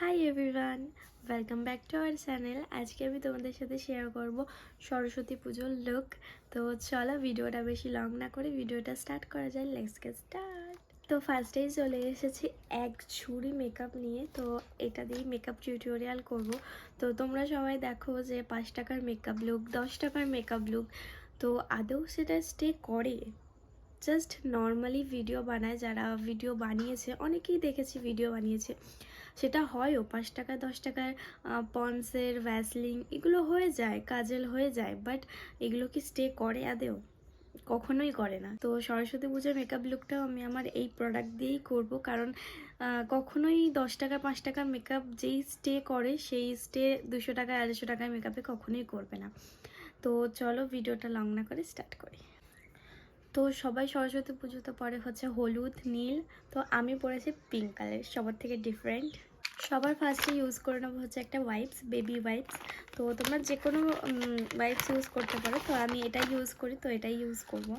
Hi everyone welcome back to our channel আজকে আমি তোমাদের সাথে শেয়ার করব সরস্বতী পুজোর লুক তো চলো ভিডিওটা বেশি লং না করে ভিডিওটা স্টার্ট করা যায়। লেটস স্টার্ট তো ফার্স্টেই চলে এসেছি এক ছুরি মেকআপ নিয়ে। তো এটা দিয়েই মেকআপ টিউটোরিয়াল করব। তো তোমরা সবাই দেখো যে পাঁচ টাকার মেকআপ লুক দশ টাকার মেকআপ লুক তো আদৌ সেটা স্টে করে? জাস্ট নর্মালি ভিডিও বানায়, যারা ভিডিও বানিয়েছে, অনেকেই দেখেছি ভিডিও বানিয়েছে। সেটা হয়ও পাঁচ টাকা, দশ টাকার পন্সের ভ্যাসলিন এগুলো হয়ে যায় কাজেল হয়ে যায় বাট এগুলো কি স্টে করে আদেও কখনোই করে না। তো সরস্বতী পুজোর মেকআপ লুকটাও আমি আমার এই প্রোডাক্ট দিয়েই করব, কারণ কখনোই দশ টাকা, পাঁচ টাকার মেকআপ যেই স্টে করে, সেই স্টে দুশো টাকা আড়াইশো টাকার মেকআপে কখনোই করবে না। তো চলো ভিডিওটা লং না করে স্টার্ট করি। তো সবাই সরস্বতী পুজোতে পরে হচ্ছে হলুদ, নীল। তো আমি পরেছি পিঙ্ক কালার সবার থেকে ডিফারেন্ট সবার ফার্স্টে ইউজ করে নেব হচ্ছে একটা ওয়াইপস বেবি ওয়াইপস তো তোমরা যে কোনো ওয়াইপস ইউজ করতে পারো। তো আমি এটাই ইউজ করি, তো এটাই ইউজ করব।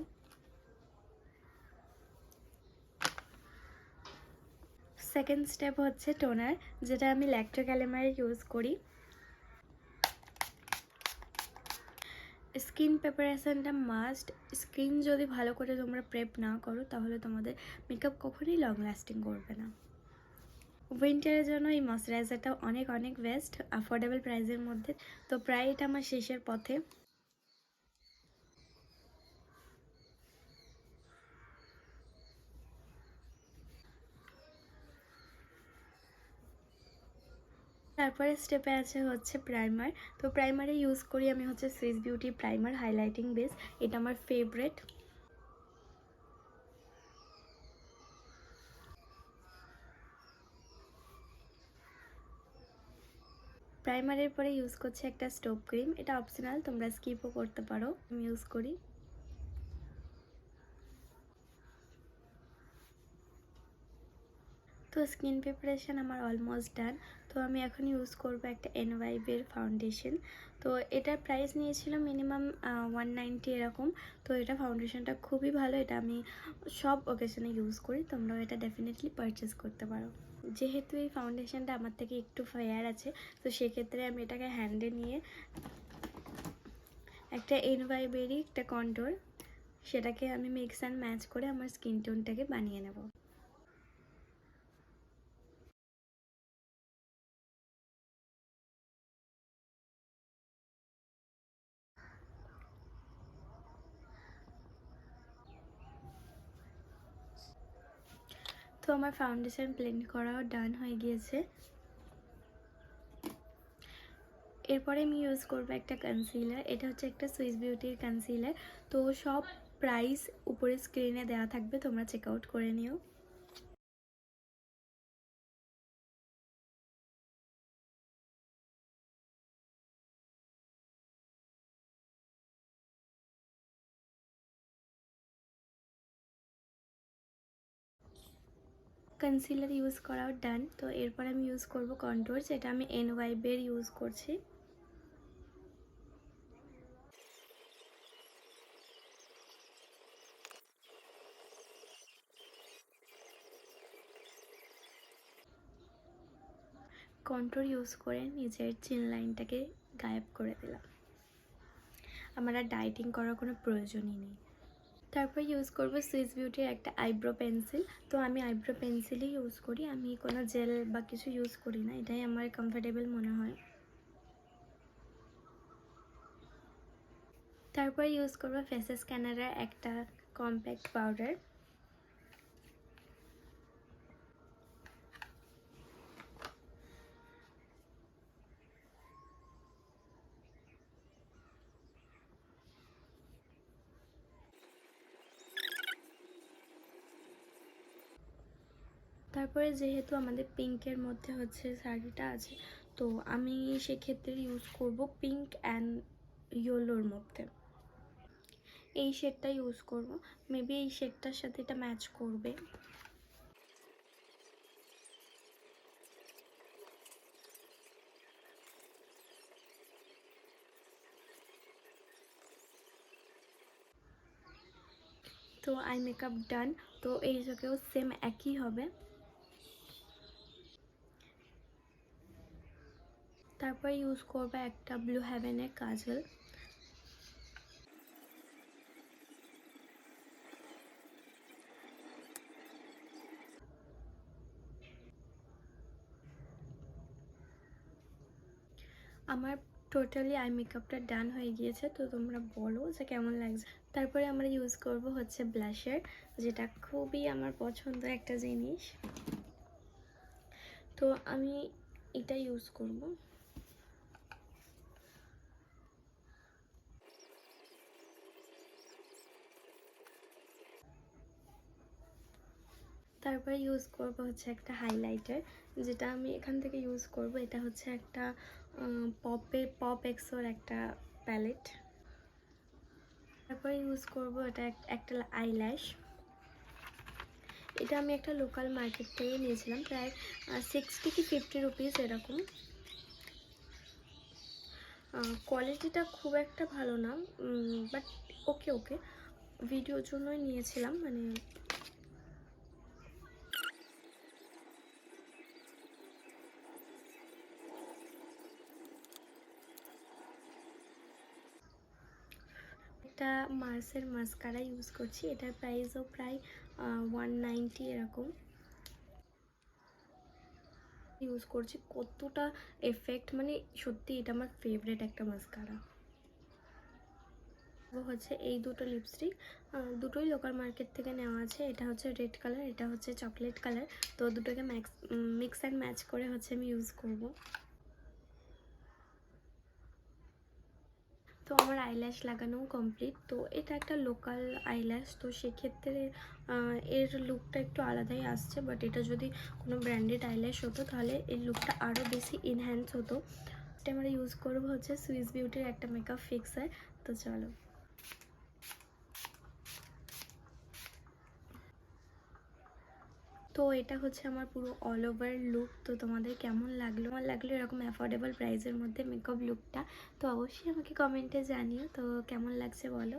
সেকেন্ড স্টেপ হচ্ছে টোনার যেটা আমি ল্যাক্টো ক্যালেমারে ইউজ করি। স্কিন প্রিপারেশনটা মাস্ট। স্কিন যদি ভালো করে তোমরা প্রেপ না করো, তাহলে তোমাদের মেকআপ কখনোই লং লাস্টিং করবে না। উইন্টারের জন্য এই ময়শ্চারাইজারটা অনেক অনেক বেস্ট অ্যাফোর্ডেবল প্রাইসের মধ্যে। তো প্রায় এটা আমার শেষের পথে। তারপরে স্টেপে আছে হচ্ছে প্রাইমার তো প্রাইমারে ইউজ করি আমি হচ্ছে Swiss beauty primer highlighting base এটা আমার ফেভারেট প্রাইমারের পরে ইউজ করছি একটা স্টোভ ক্রিম এটা অপশনাল তোমরা স্কিপও করতে পারো। আমি ইউজ করি। তো স্কিন প্রিপারেশন আমার অলমোস্ট ডান তো আমি এখন ইউজ করব একটা এনওয়াইবের ফাউন্ডেশন তো এটার প্রাইস নিয়েছিল মিনিমাম ওয়ান নাইনটি এরকম। তো এটা ফাউন্ডেশনটা খুবই ভালো, এটা আমি সব ওকেশনে ইউজ করি। তোমরাও এটা ডেফিনেটলি পারচেস করতে পারো। যেহেতু এই ফাউন্ডেশনটা আমার থেকে একটু ফেয়ার আছে, তো সেক্ষেত্রে আমি এটাকে হ্যান্ডে নিয়ে একটা এনওয়াইবেরই একটা কন্ট্রোল সেটাকে আমি মিক্স অ্যান্ড ম্যাচ করে আমার স্কিন টোনটাকে বানিয়ে নেব। তো আমার ফাউন্ডেশন প্লেন করাও ডান হয়ে গিয়েছে। এরপরে আমি ইউজ করব একটা কনসিলার এটা হচ্ছে একটা সুইস বিউটির কনসিলার তো সব প্রাইস উপরে স্ক্রিনে দেওয়া থাকবে, তোমরা চেক আউট করে নিও। কনসিলার ইউজ করাও ডান তো এরপর আমি ইউজ করব কন্ট্রোর যেটা আমি এন ওয়াইবের ইউজ করছি। কন্ট্রোর ইউজ করে নিজের চিন লাইনটাকে গায়েব করে দিলাম। আমার আর ডাইটিং করার কোনো প্রয়োজনই নেই। তারপর ইউজ করব সুইস বিউটির একটা আইব্রো পেন্সিল তো আমি আইব্রো পেন্সিলই ইউজ করি। আমি কোনো জেল বা কিছু ইউজ করি না। এটাই আমার কমফোর্টেবল মনে হয়। তারপর ইউজ করব ফেসে স্ক্যানারের একটা কম্প্যাক্ট পাউডার তারপরে যেহেতু আমাদের পিঙ্কের মধ্যে হচ্ছে শাড়িটা আছে, তো আমি সেক্ষেত্রে ইউজ করব পিঙ্ক অ্যান্ড ইয়েলোর মধ্যে। এই শেডটা ইউজ করব মেবি এই শেডটার সাথে এটা ম্যাচ করবে। তো আই মেকআপ ডান তো এই জায়গায়ও সেম একই হবে। তারপর ইউজ করব একটা ব্লু হ্যাভেনের কাজল। আমার টোটালি আই মেকআপটা ডান হয়ে গিয়েছে, তো তোমরা বলো যে কেমন লাগছে। তারপরে আমরা ইউজ করব হচ্ছে ব্লাশার যেটা খুবই আমার পছন্দ একটা জিনিস। তো আমি এটা ইউজ করব। তারপরে ইউজ করব হচ্ছে একটা হাইলাইটার যেটা আমি এখান থেকে ইউজ করব। এটা হচ্ছে একটা পপে, পপ এক্সোর একটা প্যালেট তারপরে ইউজ করব এটা এক- একটা আইল্যাশ এটা আমি একটা লোকাল মার্কেট থেকে নিয়েছিলাম, প্রায় সিক্সটি কি ফিফটি রুপিস এরকম। কোয়ালিটিটা খুব একটা ভালো না বাট ওকে ওকে ভিডিওর জন্যই নিয়েছিলাম মানে একটা মার্সের মাস্কারা ইউজ করছি, এটার প্রাইসও প্রায় ওয়ান নাইনটি এরকম। ইউজ করছি, কতটা এফেক্ট মানে সত্যি এটা আমার ফেভারেট একটা মাস্কারা। হচ্ছে এই দুটো লিপস্টিক দুটোই লোকাল মার্কেট থেকে নেওয়া আছে, এটা হচ্ছে রেড কালার এটা হচ্ছে চকলেট কালার তো দুটোকে ম্যাক্স মিক্স অ্যান্ড ম্যাচ করে হচ্ছে আমি ইউজ করব। তো আমার আইল্যাশ লাগানো কমপ্লিট তো এটা একটা লোকাল আইল্যাশ তো সেক্ষেত্রে এর লুকটা একটু আলাদাই আসছে বাট এটা যদি কোনো ব্র্যান্ডেড আইল্যাশ হতো, তাহলে এর লুকটা আরও বেশি ইনহ্যান্স হতো। এটা আমরা ইউজ করব হচ্ছে সুইস বিউটির একটা মেকআপ ফিক্সার তো চলো। তো এটা হচ্ছে আমার পুরো অল ওভার লুক তো তোমাদের কেমন লাগল? আমার লাগল এরকম অ্যাফোর্ডেবল প্রাইসের মধ্যে মেকআপ লুকটা তো অবশ্যই আমাকে কমেন্টে জানিও। তো কেমন লাগছে বলো?